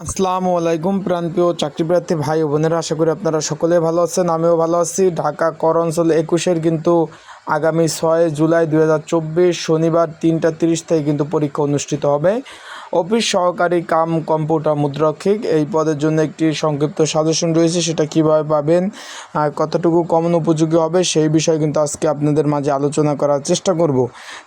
আসসালামু আলাইকুম প্রাণপ্রিয় চাকরিপ্রার্থী ভাই ও বোনেরা, আশা করি আপনারা সকলে ভালো আছেন, আমিও ভালো আছি। ঢাকা কর অঞ্চল একুশের কিন্তু আগামী ছয় জুলাই দু হাজার চব্বিশ শনিবার তিনটা তিরিশ থেকে কিন্তু পরীক্ষা অনুষ্ঠিত হবে। অফিস সহকারী কাম কম্পিউটার মুদ্রাক্ষিক। এই পদের জন্য একটি সংক্ষিপ্ত সাজেশন রয়েছে, সেটা কীভাবে পাবেন, আর কতটুকু কমন উপযোগী হবে, সেই বিষয়ে কিন্তু আজকে আপনাদের মাঝে আলোচনা করার চেষ্টা করব।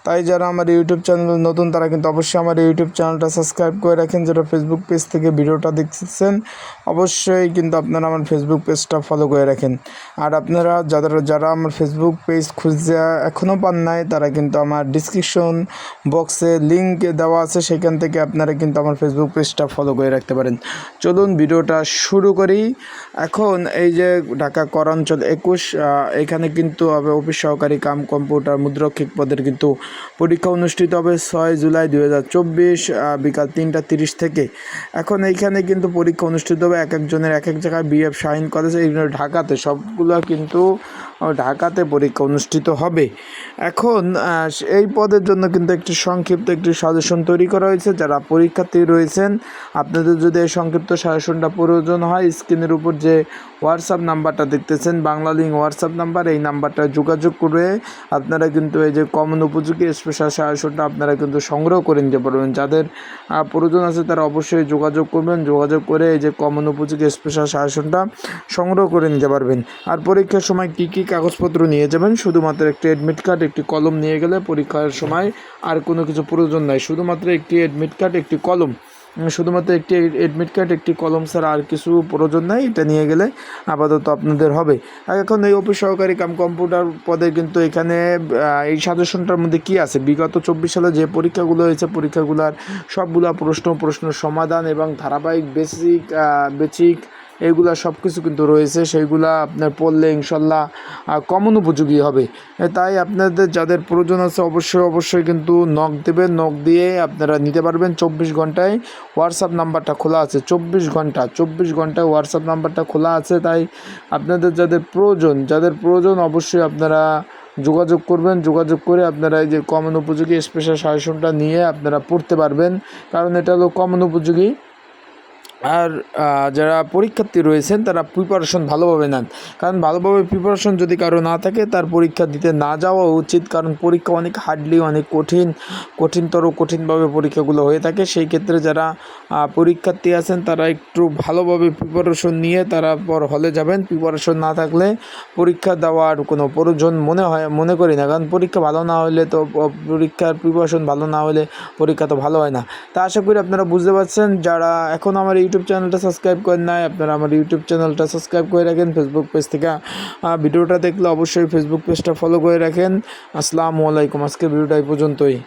তাই যারা আমার ইউটিউব চ্যানেল নতুন, তারা কিন্তু অবশ্যই আমার ইউটিউব চ্যানেলটা সাবস্ক্রাইব করে রাখেন, যারা ফেসবুক পেজ থেকে ভিডিওটা দেখছেন, অবশ্যই কিন্তু আপনারা আমার ফেসবুক পেজটা ফলো করে রাখেন। আর আপনারা যাদের, যারা আমার ফেসবুক পেজ খুঁজে এখনও পান নাই, তারা কিন্তু আমার ডিসক্রিপশন বক্সে লিঙ্ক দেওয়া আছে, সেখান থেকে আপনারা কিন্তু আমার ফেসবুক পেজটা ফলো করে রাখতে পারেন। চলুন ভিডিওটা শুরু করি। এখন এই যে ঢাকা করাঞ্চল একুশ এখানে কিন্তু হবে অফিস সহকারী কাম, কম্পিউটার, মুদ্রক্ষিক পদের কিন্তু পরীক্ষা অনুষ্ঠিত হবে ছয় জুলাই দুই হাজার চব্বিশ বিকাল তিনটা তিরিশ থেকে। এখন এইখানে কিন্তু পরীক্ষা অনুষ্ঠিত হবে এক একজনের এক এক জায়গায় বিএফ শাহিন কলেজ এইগুলো ঢাকাতে সবগুলো কিন্তু ঢাকাতে পরীক্ষা অনুষ্ঠিত হবে। এখন এই পদের জন্য কিন্তু একটি সংক্ষিপ্ত একটি সাজেশন তৈরি করা হয়েছে। যারা পরীক্ষার্থী রয়েছেন, আপনাদের যদি এই সংক্ষিপ্ত সাজেশনটা প্রয়োজন হয়, স্ক্রিনের উপর যে হোয়াটসঅ্যাপ নাম্বারটা দেখতেছেন বাংলা লিঙ্ক হোয়াটসঅ্যাপ নাম্বার, এই নাম্বারটা যোগাযোগ করে আপনারা কিন্তু এই যে কমন উপযোগী স্পেশাল সাজেশনটা আপনারা কিন্তু সংগ্রহ করে নিতে পারবেন। যাদের প্রয়োজন আছে তারা অবশ্যই যোগাযোগ করবেন, যোগাযোগ করে এই যে কমন উপযোগী স্পেশাল সাজেশনটা সংগ্রহ করে নিতে পারবেন। আর পরীক্ষার সময় কী কী কাগজপত্র নিয়ে যাবেন। শুধুমাত্র একটি অ্যাডমিট কার্ড একটি কলম নিয়ে গেলে পরীক্ষার সময় আর কোনো কিছু প্রয়োজন নাই। শুধুমাত্র একটি অ্যাডমিট কার্ড একটি কলম। শুধুমাত্র একটি অ্যাডমিট কার্ড একটি কলম ছাড়া আর কিছু প্রয়োজন নাই। এটা নিয়ে গেলে আপাতত আপনাদের হবে। এখন এই অফিস সহকারী কাম কম্পিউটার পদে কিন্তু এখানে এই সাজেশনটার মধ্যে কি আছে? বিগত চব্বিশ সালে যে পরীক্ষাগুলো হয়েছে, পরীক্ষাগুলোর সবগুলা প্রশ্ন প্রশ্ন সমাধান এবং ধারাবাহিক বেসিক বেসিক এইগুলা সব কিছু কিন্তু রয়েছে, সেইগুলা আপনার পড়লে ইনশাল্লাহ কমন উপযোগী হবে। তাই আপনাদের যাদের প্রয়োজন আছে অবশ্যই অবশ্যই কিন্তু নক দেবেন নক দিয়ে আপনারা নিতে পারবেন চব্বিশ ঘন্টায় হোয়াটসঅ্যাপ নাম্বারটা খোলা আছে, চব্বিশ ঘণ্টা, চব্বিশ ঘন্টায় হোয়াটসঅ্যাপ নাম্বারটা খোলা আছে, তাই আপনাদের যাদের প্রয়োজন যাদের প্রয়োজন অবশ্যই আপনারা যোগাযোগ করবেন, যোগাযোগ করে আপনারা এই যে কমন উপযোগী স্পেশাল সাজেশনটা নিয়ে আপনারা পড়তে পারবেন, কারণ এটা হলো কমন উপযোগী আর যারা পরীক্ষার্থী রয়েছেন, তারা প্রিপারেশন ভালোভাবে নেন। কারণ ভালোভাবে প্রিপারেশন যদি কারও না থাকে, তার পরীক্ষা দিতে না যাওয়া উচিত। কারণ পরীক্ষা অনেক হার্ডলি অনেক কঠিন, কঠিনতর, কঠিনভাবে পরীক্ষাগুলো হয়ে থাকে। সেই ক্ষেত্রে যারা পরীক্ষার্থী আছেন, তারা একটু ভালোভাবে প্রিপারেশন নিয়ে তারা পর হলে যাবেন। প্রিপারেশন না থাকলে পরীক্ষা দেওয়ার কোনো প্রয়োজন মনে হয়, মনে করি না। কারণ পরীক্ষা ভালো না হলে তো পরীক্ষার প্রিপারেশন ভালো না হলে পরীক্ষা তো ভালো হয় না। তা আশা করি আপনারা বুঝতে পারছেন। যারা এখন আমার ইউটিউব চ্যানেলটা সাবস্ক্রাইব করেন নাই, আপনারা আমার ইউটিউব চ্যানেলটা সাবস্ক্রাইব করে রাখেন ফেসবুক পেজ থেকে। ভিডিওটা দেখলে অবশ্যই ফেসবুক পেজটা ফলো করে রাখেন। আসসালামু আলাইকুম আজকে ভিডিওটা এই পর্যন্তই।